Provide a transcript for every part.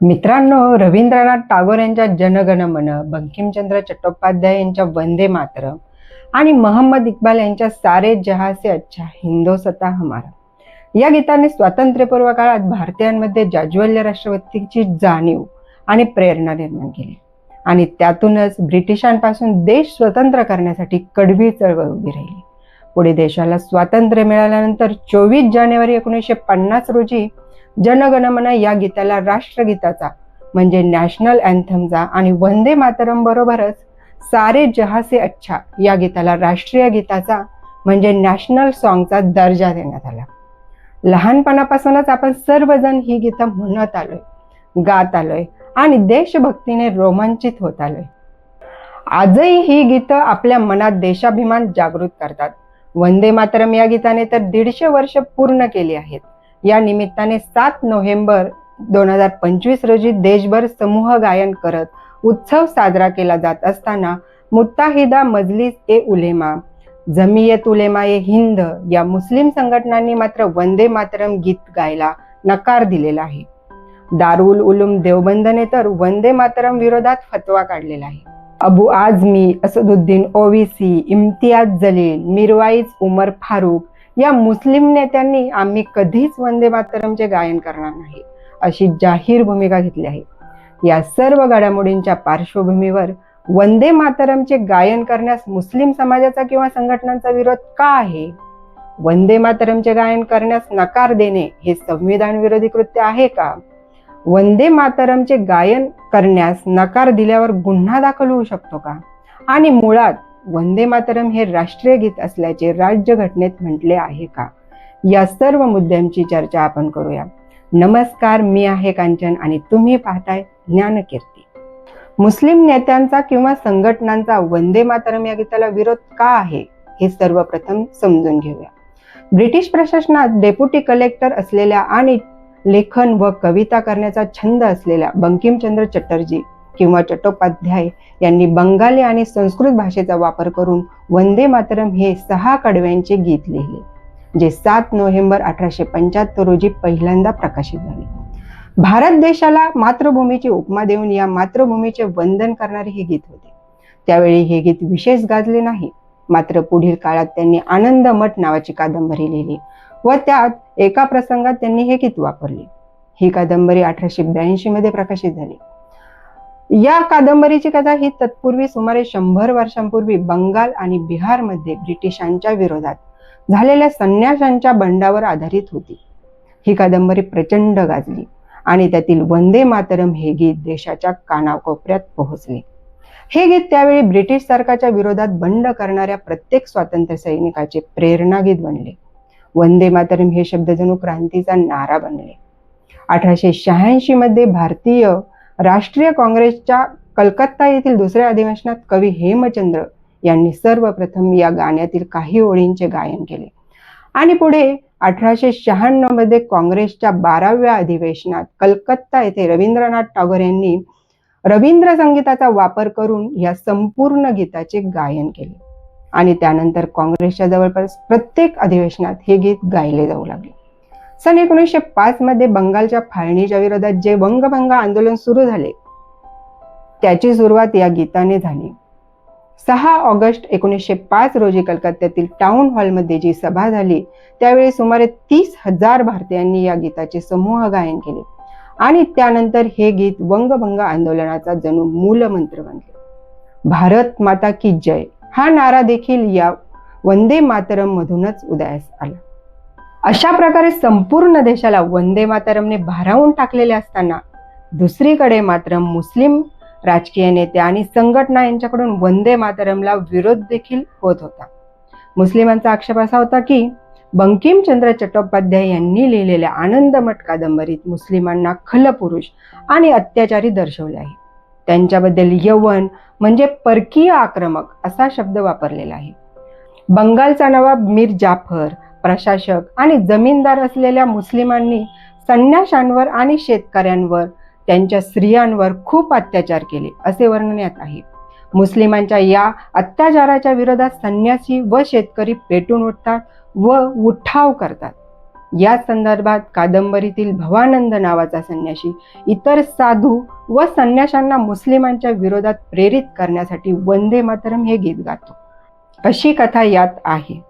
मित्रांनो रवींद्रनाथ टागोर यांच्या जनगणमन बंकिमचंद्र चट्टोपाध्याय यांच्या वंदे मातरम आणि महम्मद इक्बाल यांच्या सारे जहा से अच्छा हिंदोसता हमारा. या गीताने स्वातंत्र्यपूर्व काळात भारतीयांमध्ये जाज्वल्य राष्ट्रपतीची जाणीव आणि प्रेरणा निर्माण केली. आणि त्यातूनच ब्रिटिशांपासून देश स्वतंत्र करण्यासाठी कडवी चळवळ उभी राहिली. पुढे देशाला स्वातंत्र्य मिळाल्यानंतर चोवीस जानेवारी एकोणीसशे पन्नास रोजी जनगणमन या गीताला राष्ट्रगीताचा म्हणजे नॅशनल अँथमचा आणि वंदे मातरम बरोबरच सारे जहासे अच्छा या गीताला राष्ट्रीय गीताचा म्हणजे नॅशनल सॉन्गचा दर्जा देण्यात आला. लहानपणापासूनच आपण सर्वजण ही गीतं म्हणत आलोय गात आलोय आणि देशभक्तीने रोमांचित होत आलोय. आजही ही गीतं आपल्या मनात देशाभिमान जागृत करतात. वंदे मातरम या गीताने तर दीडशे वर्ष पूर्ण केली आहेत. या निमित्ताने सात नोव्हेंबर दोन हजार पंचवीस रोजी देशभर समूह गायन करत उत्सव साजरा केला जात असताना मुत्ताहिदा मजलिस ए उलेमा जमियत उलेमा ए हिंद या मुस्लिम संघटनांनी मात्र वंदे मातरम गीत गायला नकार दिलेला आहे. दारुल उलूम देवबंदने तर वंदे मातरम विरोधात फतवा काढलेला आहे. अबू आझमी असदुद्दीन ओवीसी इम्तियाज जलील मिरवाईज उमर फारूक या मुस्लिम नेत्यांनी आम्ही कधीच वंदे मातरमचे गायन करणार नाही अशी जाहीर भूमिका घेतली आहे. या सर्व घडामोडींच्या पार्श्वभूमीवर वंदे मातरमचे गायन करण्यास मुस्लिम समाजाचा किंवा संघटनांचा विरोध का आहे? वंदे मातरमचे गायन करण्यास नकार देणे हे संविधान विरोधी कृत्य आहे का? वंदे मातरमचे गायन करण्यास नकार दिल्यावर गुन्हा दाखल होऊ शकतो का? आणि मुळात वंदे मातरम हे राष्ट्रीय गीत असल्याचे राज्यघटनेत म्हटले आहे का? या सर्व मुद्द्यांची चर्चा आपण करूया. नमस्कार मी आहे कांचन आणि तुम्ही पाहताय ज्ञानकीर्ती. मुस्लिम नेत्यांचा किंवा संघटनांचा वंदे मातरम या गीताला विरोध का आहे? हे सर्वप्रथम समजून घेऊया. ब्रिटिश प्रशासनात डेप्युटी कलेक्टर असलेल्या आणि लेखन व कविता करण्याचा छंद असलेल्या बंकिमचंद्र चटर्जी किंवा चट्टोपाध्याय यांनी बंगाली आणि संस्कृत भाषेचा वापर करून वंदे मातरम हे सहा कडव्यांचे गीत लिहिले जे सात नोव्हेंबर अठराशे पंच्याहत्तर रोजी पहिल्यांदा प्रकाशित झाले. भारत देशाला मातृभूमीची उपमा देऊन या मातृभूमीचे वंदन करणारे हे गीत होते. त्यावेळी हे गीत विशेष गाजले नाही मात्र पुढील काळात त्यांनी आनंद मठ नावाची कादंबरी लिहिली व त्यात एका प्रसंगात त्यांनी हे गीत वापरले. ही कादंबरी अठराशे ब्याऐंशी मध्ये प्रकाशित झाली. या कादंबरीची कथा ही तत्पूर्वी सुमारे शंभर वर्षांपूर्वी बंगाल आणि बिहारमध्ये ब्रिटिशांच्या विरोधात झालेल्या संन्याशांच्या बंडावर आधारित होती. ही कादंबरी प्रचंड गाजली आणि त्यातील वंदे मातरम हे गीत देशाच्या कानाकोपऱ्यात पोहोचले. हे गीत त्यावेळी ब्रिटिश सरकारच्या विरोधात बंड करणाऱ्या प्रत्येक स्वातंत्र्य सैनिकाचे प्रेरणागीत बनले. वंदे मातरम हे शब्द जणू क्रांतीचा नारा बनले. अठराशे शहाऐंशी मध्ये भारतीय राष्ट्रीय काँग्रेसच्या कलकत्ता येथील दुसऱ्या अधिवेशनात कवी हेमचंद्र यांनी सर्वप्रथम या गाण्यातील काही ओळींचे गायन केले. आणि पुढे अठराशे शहाण्णवमध्ये काँग्रेसच्या बाराव्या अधिवेशनात कलकत्ता येथे रवींद्रनाथ टागोर यांनी रवींद्र संगीताचा वापर करून या संपूर्ण गीताचे गायन केले. आणि त्यानंतर काँग्रेसच्या जवळपास प्रत्येक अधिवेशनात हे गीत गायले जाऊ लागले. सन एकोणीसशे पाच मध्ये बंगालच्या फाळणीच्या विरोधात जे वंगभंग आंदोलन सुरू झाले त्याची सुरुवात या गीताने झाली. सहा ऑगस्ट एकोणीसशे पाच रोजी कलकत्त्यातील टाउन हॉलमध्ये जी सभा झाली त्यावेळी सुमारे तीस हजार भारतीयांनी या गीताचे समूह गायन केले. आणि त्यानंतर हे गीत वंगभंग आंदोलनाचा जणू मूलमंत्र बनले. भारत माता की जय हा नारा देखील या वंदे मातरम मधूनच उदयास आला. अशा प्रकारे संपूर्ण देशाला वंदे मातरमने भारावून टाकलेले असताना दुसरीकडे मात्र मुस्लिम राजकीय नेते आणि संघटना यांच्याकडून वंदे मातरमला विरोध देखील होत होता. मुस्लिमांचा आक्षेप असा होता की बंकिमचंद्र चट्टोपाध्याय यांनी लिहिलेल्या आनंदमठ कादंबरीत मुस्लिमांना खलपुरुष आणि अत्याचारी दर्शवले आहे. त्यांच्याबद्दल यवन म्हणजे परकीय आक्रमक असा शब्द वापरलेला आहे. बंगालचा नवाब मीर जाफर प्रशासक आणि जमीनदार असलेल्या मुस्लिमांनी संन्याशांवर आणि शेतकऱ्यांवर त्यांच्या स्त्रियांवर खूप अत्याचार केले असे वर्णण्यात आहे. मुस्लिमांच्या या अत्याचाराच्या विरोधात संन्यासी व शेतकरी पेटून उठतात व उठाव करतात. या संदर्भात कादंबरीतील भवानंद नावाचा संन्याशी इतर साधू व संन्याशांना मुस्लिमांच्या विरोधात प्रेरित करण्यासाठी वंदे मातरम हे गीत गातो. अशी कथा यात आहे.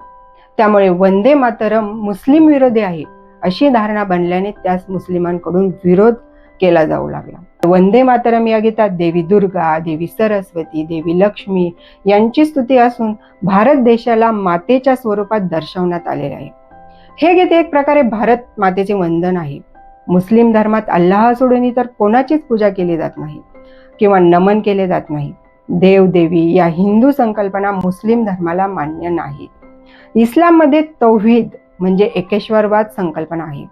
त्यामुळे वंदे मातरम मुस्लिम विरोधी आहे अशी धारणा बनल्याने त्यास मुस्लिमांकडून विरोध केला जाऊ लागला. वंदे मातरम या गीतात देवी दुर्गा देवी सरस्वती देवी लक्ष्मी यांची स्तुती असून भारत देशाला मातेच्या स्वरूपात दर्शवण्यात आलेले आहे. हे गीत एक प्रकारे भारत मातेचे वंदन आहे. मुस्लिम धर्मात अल्लाह सोडून इतर कोणाचीच पूजा केली जात नाही किंवा नमन केले जात नाही. देव देवी या हिंदू संकल्पना मुस्लिम धर्माला मान्य नाहीत. इस्लाममध्ये तौहीद म्हणजे एकेश्वरवाद संकल्पना आहे.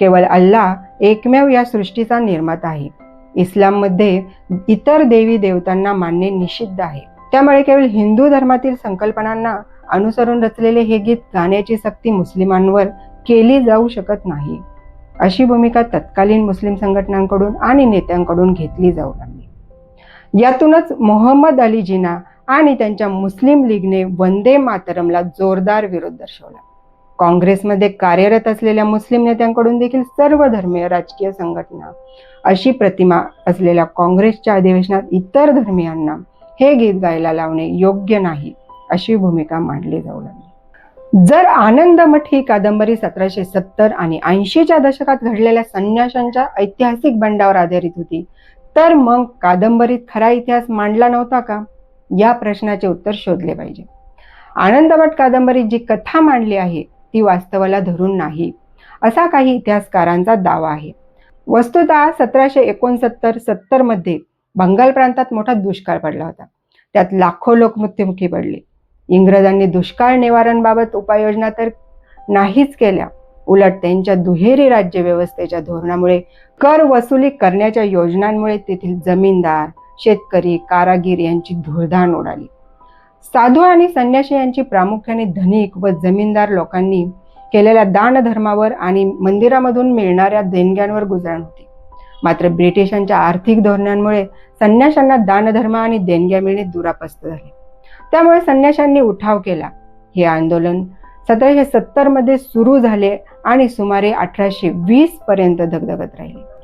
केवळ अल्लाह एकमेव या सृष्टीचा निर्माता आहे. इस्लाममध्ये इतर देवी देवतांना मानणे निषिद्ध आहे. त्यामुळे केवळ हिंदू धर्मातील संकल्पनांना अनुसरून रचलेले हे गीत गाण्याची सक्ती मुस्लिमांवर केली जाऊ शकत नाही. अशी भूमिका तत्कालीन मुस्लिम संघटनांकडून आणि नेत्यांकडून घेतली जाऊ लागली. यातूनच मोहम्मद अलीजीना आणि त्यांच्या मुस्लिम लीगने वंदे मातरमला जोरदार विरोध दर्शवला. काँग्रेसमध्ये कार्यरत असलेल्या मुस्लिम नेत्यांकडून देखील सर्व धर्मीय राजकीय संघटना अशी प्रतिमा असलेल्या काँग्रेसच्या अधिवेशनात इतर धर्मियांना हे गीत गायला लावणे योग्य नाही अशी भूमिका मांडली जाऊ लागली. जर आनंदमठ ही कादंबरी सतराशे सत्तर आणि ऐंशीच्या दशकात घडलेल्या संन्याशांच्या ऐतिहासिक बंडावर आधारित होती तर मग कादंबरीत खरा इतिहास मांडला नव्हता का? या प्रश्नाचे उत्तर शोधले पाहिजे. आनंदवट कादंबरीत जी कथा मांडली आहे ती वास्तवाला धरून नाही. असा काही इतिहासकारांचा दावा आहे. वस्तुतः सतराशे एकोणसत्तर सत्तरमध्ये बंगाल प्रांतात मोठा दुष्काळ पडला होता. त्यात लाखो लोक मृत्युमुखी पडले. इंग्रजांनी दुष्काळ निवारणबाबत उपाययोजना तर नाहीच केल्या. उलट त्यांच्या दुहेरी राज्य व्यवस्थेच्या धोरणामुळे कर वसुली करण्याच्या योजनांमुळे तेथील जमीनदार शेतकरी कारागीर यांची धुळधाण उडाली. साधू आणि संन्याशी यांची प्रामुख्याने धनिक व जमीनदार लोकांनी केलेल्या दानधर्मावर आणि मंदिरामधून मिळणाऱ्या देणग्यांवर गुजरण होती. मात्र ब्रिटिशांच्या आर्थिक धोरणांमुळे संन्याशांना दानधर्म आणि देणग्या मिळणे दुरापस्त झाले. त्यामुळे संन्याशांनी उठाव केला. हे आंदोलन सतराशे सत्तरमध्ये सुरू झाले आणि सुमारे अठराशे वीस पर्यंत धगधगत राहिले.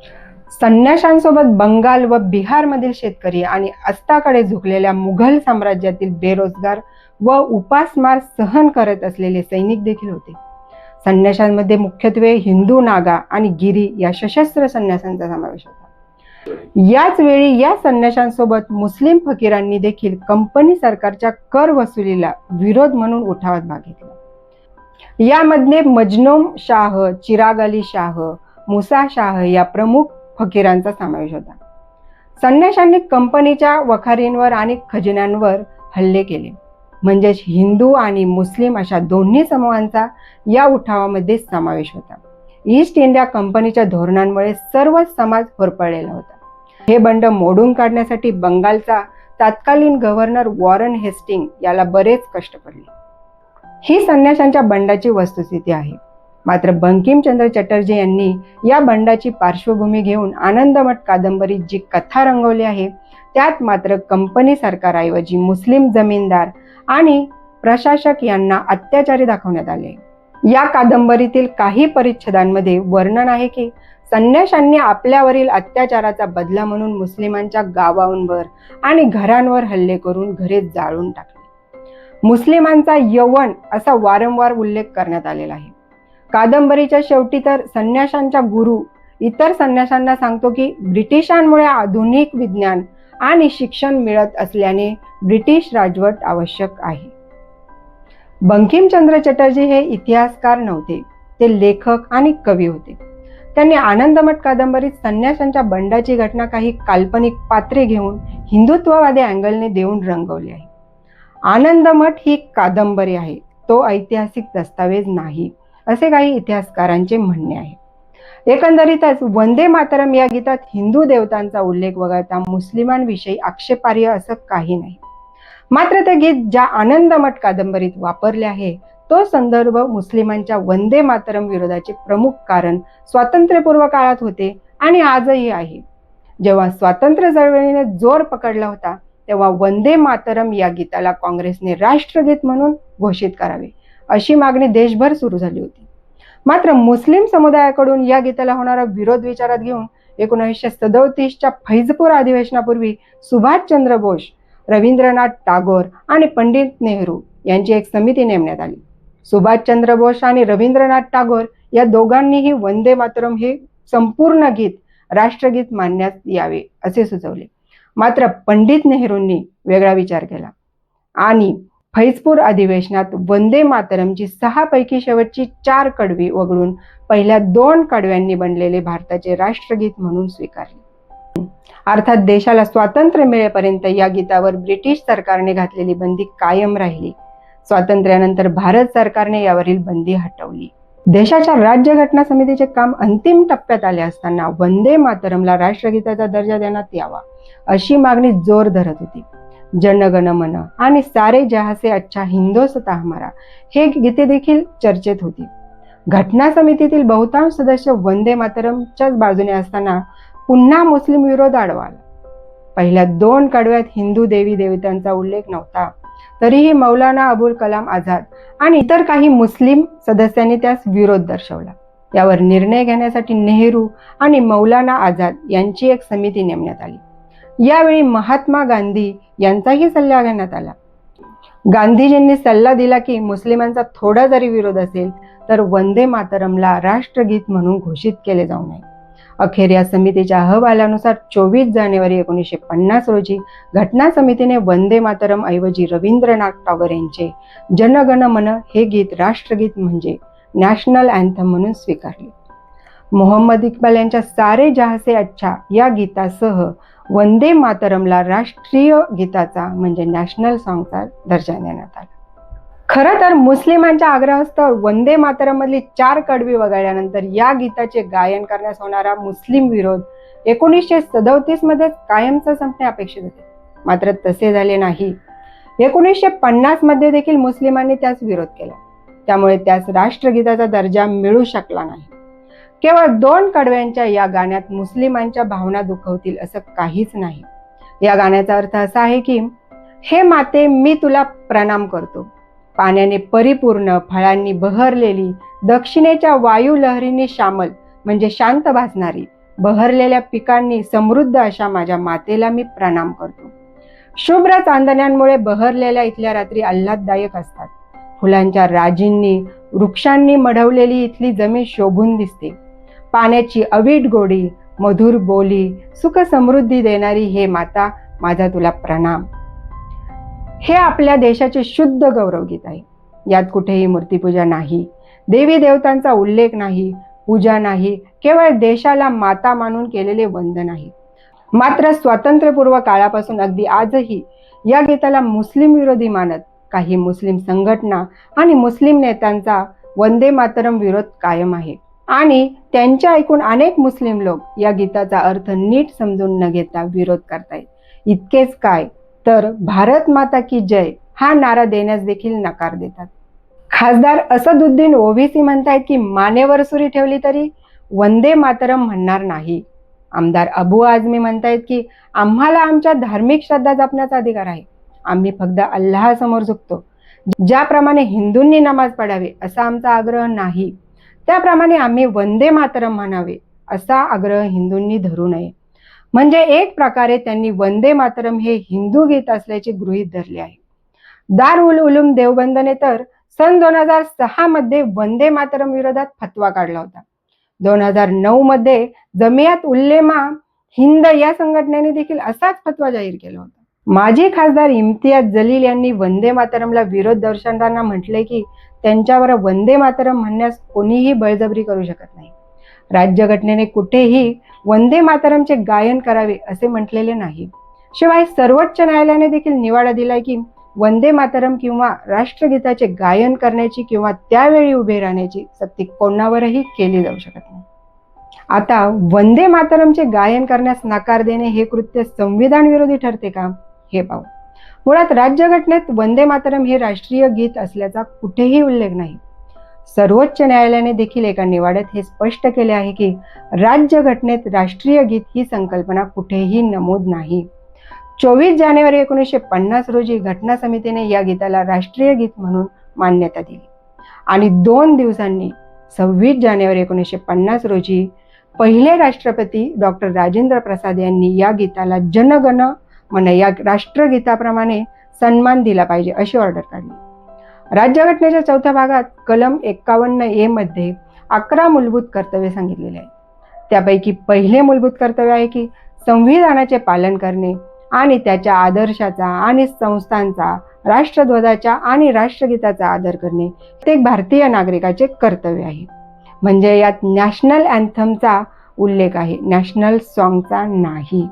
संन्याशांसोबत बंगाल व बिहारमधील शेतकरी आणि अस्ताकडे झुकलेल्या मुघल साम्राज्यातील बेरोजगार व उपासमार सहन करत असलेले सैनिक देखील होते. संन्याशांमध्ये मुख्यत्वे हिंदू नागा आणि गिरी या सशस्त्र संन्यासांचा समावेश होता. याच वेळी या संन्याशांसोबत मुस्लिम फकीरांनी देखील कंपनी सरकारच्या कर वसुलीला विरोध म्हणून उठावात भाग घेतला. यामध्ये मजनोम शाह चिराग अली शाह मुसा शाह या प्रमुख फकीरांचा समावेश होता. संन्याशांनी कंपनीच्या वखारींवर आणि खजिन्यांवर हल्ले केले. म्हणजेच हिंदू आणि मुस्लिम अशा दोन्ही समूहांचा या उठावामध्ये समावेश होता. ईस्ट इंडिया कंपनीच्या धोरणांमुळे सर्वच समाज होरपळलेला होता. हे बंड मोडून काढण्यासाठी बंगालचा तत्कालीन गव्हर्नर वॉरन हेस्टिंग याला बरेच कष्ट पडले. ही संन्याशांच्या बंडाची वस्तुस्थिती आहे. मात्र बंकिमचंद्र चटर्जी यांनी या बंडाची पार्श्वभूमी घेऊन आनंदमठ कादंबरीत जी कथा रंगवली आहे त्यात मात्र कंपनी सरकारऐवजी मुस्लिम जमीनदार आणि प्रशासक यांना अत्याचारी दाखवण्यात आले. या कादंबरीतील काही परिच्छेदांमध्ये वर्णन आहे की संन्याशांनी आपल्यावरील अत्याचाराचा बदला म्हणून मुस्लिमांच्या गावांवर आणि घरांवर हल्ले करून घरे जाळून टाकले. मुस्लिमांचा यवन असा वारंवार उल्लेख करण्यात आलेला आहे. कादंबरीच्या शेवटी तर संन्याशांच्या गुरु इतर संन्याशांना सांगतो की ब्रिटिशांमुळे आधुनिक विज्ञान आणि शिक्षण मिळत असल्याने ब्रिटिश राजवट आवश्यक आहे. बंकिमचंद्र चटर्जी हे इतिहासकार नव्हते ते लेखक आणि कवी होते. त्यांनी आनंदमठ कादंबरीत संन्याशांच्या बंडाची घटना काही काल्पनिक पात्रे घेऊन हिंदुत्ववादी अँगलने देऊन रंगवली आहे. आनंदमठ ही कादंबरी आहे तो ऐतिहासिक दस्तावेज नाही. असे काही इतिहासकारांचे म्हणणे आहे. एकंदरीतच वंदे मातरम या गीतात हिंदू देवतांचा उल्लेख वगळता मुस्लिमांविषयी आक्षेपार्ह असं काही नाही. मात्र ते गीत ज्या आनंदमठ कादंबरीत वापरले आहे तो संदर्भ मुस्लिमांच्या वंदे मातरम विरोधाचे प्रमुख कारण स्वातंत्र्यपूर्व काळात होते आणि आजही आहे. जेव्हा स्वातंत्र्य चळवळीने जोर पकडला होता तेव्हा वंदे मातरम या गीताला काँग्रेसने राष्ट्रगीत म्हणून घोषित करावे. अशी मागणी देशभर सुरू झाली होती. मात्र मुस्लिम समुदायाकडून या गीताला होणारा विरोध विचारात घेऊन एकोणीसशे सदोतीसच्या फैजपूर अधिवेशनापूर्वी सुभाषचंद्र बोस रवींद्रनाथ टागोर आणि पंडित नेहरू यांची एक समिती नेमण्यात आली. सुभाषचंद्र बोस आणि रवींद्रनाथ टागोर या दोघांनीही वंदे मातरम हे संपूर्ण गीत राष्ट्रगीत मानण्यात यावे असे सुचवले. मात्र पंडित नेहरूंनी वेगळा विचार केला. आणि फैजपूर अधिवेशनात वंदे मातरमची सहा पैकी शेवटची चार कडवी वगळून पहिल्या दोन कडव्यांनी बनलेले भारताचे राष्ट्रगीत म्हणून स्वीकारले. अर्थात देशाला स्वातंत्र्य मिळेपर्यंत या गीतावर ब्रिटिश सरकारने घातलेली बंदी कायम राहिली. स्वातंत्र्यानंतर भारत सरकारने यावरील बंदी हटवली. देशाच्या राज्यघटना समितीचे काम अंतिम टप्प्यात आले असताना वंदे मातरमला राष्ट्रगीताचा दर्जा देण्यात यावा अशी मागणी जोर धरत होती. जनगण मन आणि सारे जहासे अच्छा हिंदोसता हमारा हे गीते देखील चर्चेत होती. घटना समितीतील बहुतांश सदस्य वंदे मातरमच्याच बाजूने असताना पुन्हा मुस्लिम विरोध आडवाला पहिल्या दोन कडव्यात हिंदू देवी देवतांचा उल्लेख नव्हता. तरीही मौलाना अबुल कलाम आझाद आणि इतर काही मुस्लिम सदस्यांनी त्यास विरोध दर्शवला. यावर निर्णय घेण्यासाठी नेहरू आणि मौलाना आझाद यांची एक समिती नेमण्यात आली. यावेळी महात्मा गांधी यांचाही सल्ला घेण्यात आला. गांधीजींनी सल्ला दिला की मुस्लिमांचा थोडा जरी विरोध असेल तर वंदे मातरमला राष्ट्रगीत म्हणून घोषित केले जाऊ नये. अखेर या समितीच्या अहवालानुसार चोवीस जानेवारी एकोणीसशे पन्नास रोजी घटना समितीने वंदे मातरम ऐवजी रवींद्रनाथ टागोर यांचे जनगण मन हे गीत राष्ट्रगीत म्हणजे नॅशनल अँथम म्हणून स्वीकारले. मोहम्मद इक्बाल यांच्या सारे जहासे अच्छा या गीतासह वंदे मातरमला राष्ट्रीय गीताचा म्हणजे नॅशनल सॉंगचा दर्जा देण्यात आला. खरं तर मुस्लिमांच्या आग्रहास्तव वंदे मातरमधली चार कडवी वगळल्यानंतर या गीताचे गायन करण्यास होणारा मुस्लिम विरोध एकोणीसशे सदोतीसमध्ये कायमचा संपणे अपेक्षित होते. मात्र तसे झाले नाही. एकोणीसशे पन्नासमध्ये देखील मुस्लिमांनी त्यास विरोध केला. त्यामुळे त्यास राष्ट्रगीताचा दर्जा मिळू शकला नाही. केवळ दोन कडव्यांच्या या गाण्यात मुस्लिमांच्या भावना दुखवतील असं काहीच नाही. या गाण्याचा अर्थ असा आहे की हे माते मी तुला प्रणाम करतो. पाण्याने परिपूर्ण फळांनी बहरलेली दक्षिणेच्या वायू लहरींनी शामल म्हणजे शांत भासणारी बहरलेल्या पिकांनी समृद्ध अशा माझ्या मातेला मी प्रणाम करतो. शुभ्र चांदण्यांमुळे बहरलेल्या इथल्या रात्री आल्हाददायक असतात. फुलांच्या राजींनी वृक्षांनी मढवलेली इथली जमीन शोभून दिसते. पाण्याची अवीट गोडी मधुर बोली सुख समृद्धी देणारी हे माता माझा तुला प्रणाम. हे आपल्या देशाचे शुद्ध गौरवगीत आहे. यात कुठेही मूर्तीपूजा नाही. देवी देवतांचा उल्लेख नाही. पूजा नाही. केवळ देशाला माता मानून केलेले वंदन आहे. मात्र स्वातंत्र्यपूर्व काळापासून अगदी आजही या गीताला मुस्लिम विरोधी मानत काही मुस्लिम संघटना आणि मुस्लिम नेत्यांचा वंदे मातरम विरोध कायम आहे. आणि त्यांच्या ऐकून अनेक मुस्लिम लोक या गीताचा अर्थ नीट समजून न घेता विरोध करतायत. इतकेच काय? तर भारत माता की जय हा नारा देण्यास देखील नकार देतात. खासदार असदुद्दीन ओवीसी म्हणतायत की मानेवर सुरी ठेवली तरी वंदे मातरम म्हणणार नाही. आमदार अबू आझमी म्हणतायत की आम्हाला आमच्या धार्मिक श्रद्धा जपण्याचा अधिकार आहे. आम्ही फक्त अल्लाहसमोर झुकतो. ज्याप्रमाणे हिंदूंनी नमाज पडावी असा आमचा आग्रह नाही. त्याप्रमाणे आम्ही वंदे मातरम म्हणावे असा आग्रह हिंदूंनी धरू नये. म्हणजे एक प्रकारे त्यांनी वंदे मातरम हे हिंदू गीत असल्याचे गृहीत धरले आहे. दार उल उलुम देवबंदने तर सन दोन हजार सहा मध्ये वंदे मातरम विरोधात फतवा काढला होता. दोन हजार नऊ मध्ये जमियात उल्लेमा हिंद या संघटनेने देखील असाच फतवा जाहीर केला होता. माजी खासदार इम्तियाज जलील यांनी वंदे मातरमला विरोध दर्शवताना म्हटले की त्यांच्यावर वंदे मातरम म्हणण्यास कोणीही बळजबरी करू शकत नाही. राज्यघटनेने कुठेही वंदे मातरमचे गायन करावे असे म्हटलेले नाही. शिवाय सर्वोच्च न्यायालयाने देखील निवाडा दिलाय की वंदे मातरम किंवा राष्ट्रगीताचे गायन करण्याची किंवा त्यावेळी उभे राहण्याची सक्ती कोणावरही केली जाऊ शकत नाही. आता वंदे मातरमचे गायन करण्यास नकार देणे हे कृत्य संविधान विरोधी ठरते का? हे पाहू. मुळात राज्यघटनेत वंदे मातरम हे राष्ट्रीय गीत असल्याचा कुठेही उल्लेख नाही. सर्वोच्च न्यायालयाने देखील एका निवाड्यात हे स्पष्ट केले आहे की राज्यघटनेत राष्ट्रीय गीत ही संकल्पना कुठेही नमूद नाही. चोवीस जानेवारी एकोणीसशे पन्नास रोजी घटना समितीने या गीताला राष्ट्रीय गीत म्हणून मान्यता दिली. आणि दोन दिवसांनी सव्वीस जानेवारी एकोणीसशे पन्नास रोजी पहिले राष्ट्रपती डॉक्टर राजेंद्र प्रसाद यांनी या गीताला जनगण मन या राष्ट्रगीताप्रमाणे सन्मान दिला पाहिजे अशी ऑर्डर काढली. राज्यघटनेच्या चौथ्या भागात कलम एक्कावन्न ए मध्ये अकरा मूलभूत कर्तव्य सांगितलेले आहेत त्यापैकी पहिले मूलभूत कर्तव्य आहे की संविधानाचे पालन करणे आणि त्याच्या आदर्शाचा आणि संस्थांचा राष्ट्रध्वजाच्या आणि राष्ट्रगीताचा आदर करणे प्रत्येक भारतीय नागरिकाचे कर्तव्य आहे. म्हणजे यात नॅशनल अँथमचा उल्लेख आहे. नॅशनल सॉन्गचा नाही.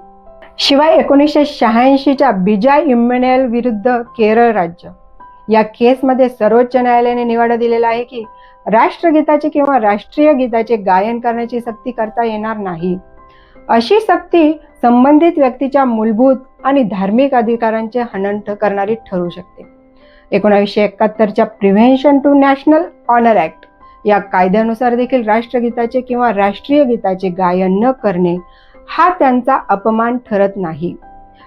शिवाय एकोणीसशे शहाऐंशीच्या बिजा इम्युनेल विरुद्ध केरळ राज्य. या केसमध्ये सर्वोच्च न्यायालयाने निवाडा दिलेला आहे की राष्ट्रगीताचे किंवा राष्ट्रीय गीताचे गायन करण्याची सक्ती करता येणार नाही. अशी सक्ती संबंधित व्यक्तीच्या मूलभूत आणि धार्मिक अधिकारांचे हनन करणारी ठरू शकते. एकोणावीसशे एकाहत्तरच्या prevention to national honour act या कायद्यानुसार देखील राष्ट्रगीताचे किंवा राष्ट्रीय गीताचे गायन न करणे हा त्यांचा अपमान ठरत नाही.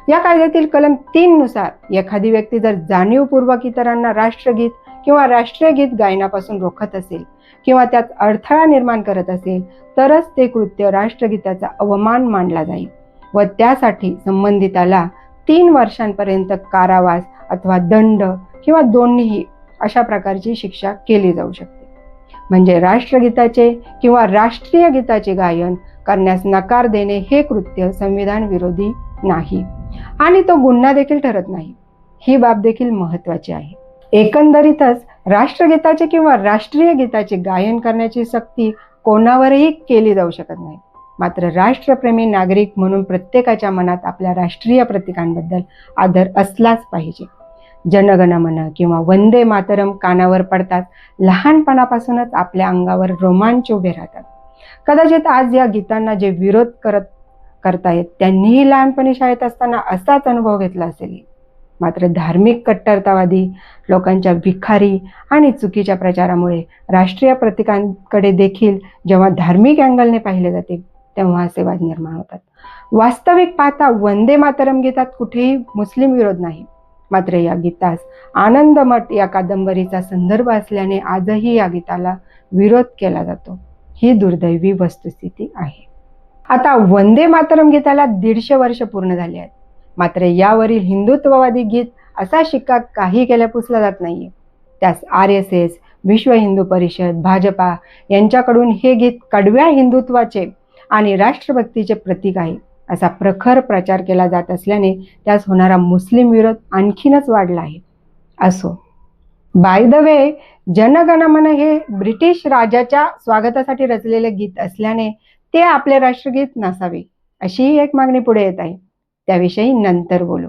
या कायद्यातील कलम तीन नुसार एखादी व्यक्ती जर जाणीवपूर्वक इतरांना राष्ट्रगीत किंवा राष्ट्रीय गीत गायनापासून रोखत असेल किंवा त्यात अडथळा निर्माण करत असेल तरच ते कृत्य राष्ट्रगीताचा अवमान मानला जाईल व त्यासाठी संबंधिताला तीन वर्षांपर्यंत कारावास अथवा दंड किंवा दोन्हीही अशा प्रकारची शिक्षा केली जाऊ शकते. म्हणजे राष्ट्रगीताचे किंवा राष्ट्रीय गीताचे गायन करण्यास नकार देणे हे कृत्य संविधान विरोधी नाही. आणि तो गुन्हा देखील ठरत नाही. ही बाब देखील महत्वाची आहे. एकंदरीतच राष्ट्रगीताचे किंवा राष्ट्रीय गीताचे गायन करण्याची सक्ती कोणावरही केली जाऊ शकत नाही. मात्र राष्ट्रप्रेमी नागरिक म्हणून प्रत्येकाच्या मनात आपल्या राष्ट्रीय प्रतीकांबद्दल आदर असलाच पाहिजे. जनगणमन किंवा वंदे मातरम कानावर पडतात. लहानपणापासूनच आपल्या अंगावर रोमांच उभे राहतात. कदाचित आज या गीतांना जे विरोध करत करतायत त्यांनीही लहानपणी शाळेत असताना असाच अनुभव घेतला असेल. मात्र धार्मिक कट्टरतावादी लोकांच्या भिखारी आणि चुकीच्या प्रचारामुळे राष्ट्रीय प्रतीकांकडे देखील जेव्हा धार्मिक अँगलने पाहिले जाते तेव्हा असे वाद निर्माण होतात. वास्तविक पाहता वंदे मातरम गीतात कुठेही मुस्लिम विरोध नाही. मात्र या गीतास आनंदमठ या कादंबरीचा संदर्भ असल्याने आजही या गीताला विरोध केला जातो. ही दुर्दैवी वस्तुस्थिती आहे. आता वंदे मातरम गीताला दीडशे वर्ष पूर्ण झाली आहेत. मात्र यावरील हिंदुत्ववादी गीत असा शिक्का काही केल्या पुसला जात नाहीये. त्यास आर एस एस विश्व हिंदू परिषद भाजपा यांच्याकडून हे गीत कडव्या हिंदुत्वाचे आणि राष्ट्रभक्तीचे प्रतीक आहे असा प्रखर प्रचार केला जात असल्याने त्यास होणारा मुस्लिम विरोध आणखीनच वाढला आहे. असो. बाय द वे जनगणमन हे ब्रिटिश राजाच्या स्वागतासाठी रचलेले गीत असल्याने ते आपले राष्ट्रगीत नसावे अशीही एक मागणी पुढे येत आहे. त्याविषयी नंतर बोलू.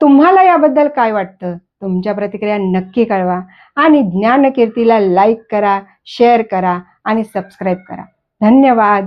तुम्हाला याबद्दल काय वाटतं? तुमच्या प्रतिक्रिया नक्की कळवा आणि ज्ञानकीर्तीला लाईक करा शेअर करा आणि सबस्क्राईब करा. धन्यवाद!